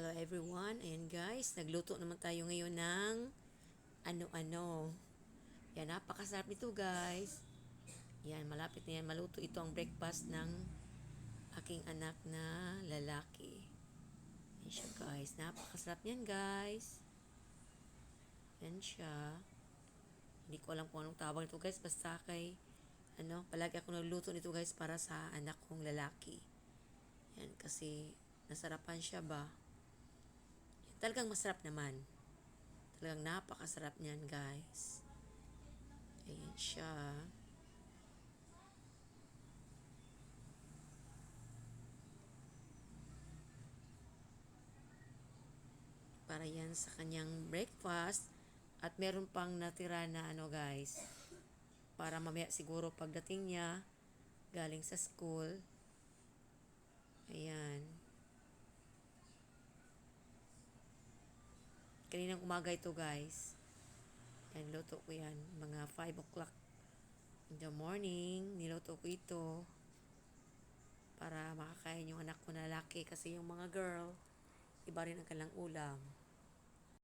Hello everyone. Ayan guys, nagluto naman tayo ngayon ng ano-ano. Yan, napakasarap nito guys. Yan, malapit na yan. Maluto ito ang breakfast ng aking anak na lalaki. Yan siya guys. Napakasarap niyan guys. Yan siya. Hindi ko alam kung anong tawag nito guys. Basta kay, ano, palagi ako nagluto nito guys para sa anak kong lalaki. Yan, kasi nasarapan siya ba? Talagang masarap naman. Talagang napakasarap niyan, guys. Ayan siya. Para yan sa kanyang breakfast. At meron pang natira na ano, guys. Para mamaya siguro pagdating niya, galing sa school, Ayan. Kaninang umaga ito guys. Yan, luto ko yan. Mga 5 o'clock in the morning. Niluto ko ito. Para makakain yung anak ko na lalaki. Kasi yung mga girl, iba rin ang kanilang ulam.